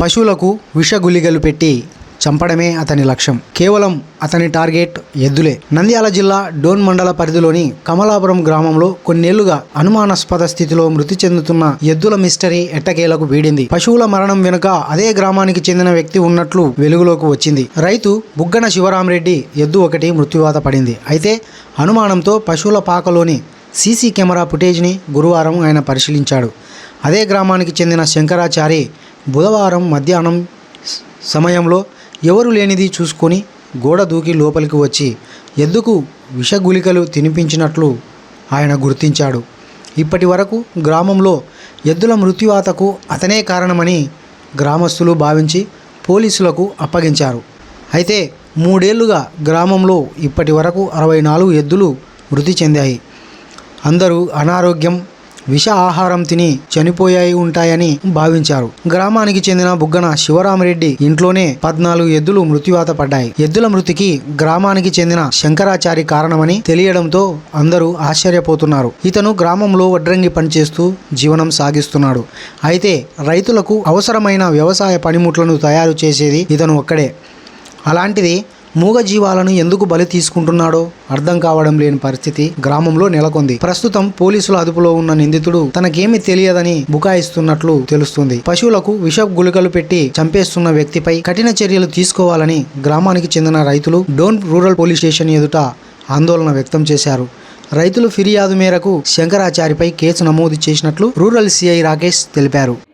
పశువులకు విషగులిగలు పెట్టి చంపడమే అతని లక్ష్యం. కేవలం అతని టార్గెట్ ఎద్దులే. నంద్యాల జిల్లా డోన్ మండల పరిధిలోని కమలాపురం గ్రామంలో కొన్నేళ్ళుగా అనుమానాస్పద స్థితిలో మృతి చెందుతున్న ఎద్దుల మిస్టరీ ఎట్టకేలకు వీడింది. పశువుల మరణం వెనుక అదే గ్రామానికి చెందిన వ్యక్తి ఉన్నట్లు వెలుగులోకి వచ్చింది. రైతు బుగ్గన శివరామరెడ్డి ఎద్దు ఒకటి మృత్యువాత పడింది. అయితే అనుమానంతో పశువుల పాకలోని సీసీ కెమెరా ఫుటేజ్ని గురువారం ఆయన పరిశీలించాడు. అదే గ్రామానికి చెందిన శంకరాచారి బుధవారం మధ్యాహ్నం సమయంలో ఎవరు లేనిది చూసుకొని గోడ దూకి లోపలికి వచ్చి ఎద్దుకు విషగుళికలు తినిపించినట్లు ఆయన గుర్తించాడు. ఇప్పటి వరకు గ్రామంలో ఎద్దుల మృత్యువాతకు అతనే కారణమని గ్రామస్తులు భావించి పోలీసులకు అప్పగించారు. అయితే మూడేళ్ళుగా గ్రామంలో ఇప్పటి వరకు అరవై నాలుగు ఎద్దులు మృతి చెందాయి. అందరూ అనారోగ్యం విష ఆహారం తిని చనిపోయాయి ఉంటాయని భావించారు. గ్రామానికి చెందిన బుగ్గన శివరామరెడ్డి ఇంట్లోనే పద్నాలుగు ఎద్దులు మృత్యువాత పడ్డాయి. ఎద్దుల మృతికి గ్రామానికి చెందిన శంకరాచారి కారణమని తెలియడంతో అందరూ ఆశ్చర్యపోతున్నారు. ఇతను గ్రామంలో వడ్రంగి పనిచేస్తూ జీవనం సాగిస్తున్నాడు. అయితే రైతులకు అవసరమైన వ్యవసాయ పనిముట్లను తయారు చేసేది ఇతను ఒక్కడే. అలాంటిది మూగ జీవాలను ఎందుకు బలి తీసుకుంటున్నాడో అర్థం కావడం లేని పరిస్థితి గ్రామంలో నెలకొంది. ప్రస్తుతం పోలీసుల అదుపులో ఉన్న నిందితుడు తనకేమీ తెలియదని బుకాయిస్తున్నట్లు తెలుస్తుంది. పశువులకు విష గుళికలు పెట్టి చంపేస్తున్న వ్యక్తిపై కఠిన చర్యలు తీసుకోవాలని గ్రామానికి చెందిన రైతులు డోన్ రూరల్ పోలీస్ స్టేషన్ ఎదుట ఆందోళన వ్యక్తం చేశారు. రైతులు ఫిర్యాదు మేరకు శంకరాచారిపై కేసు నమోదు చేసినట్లు రూరల్ సిఐ రాకేష్ తెలిపారు.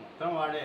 మొత్తం వాడే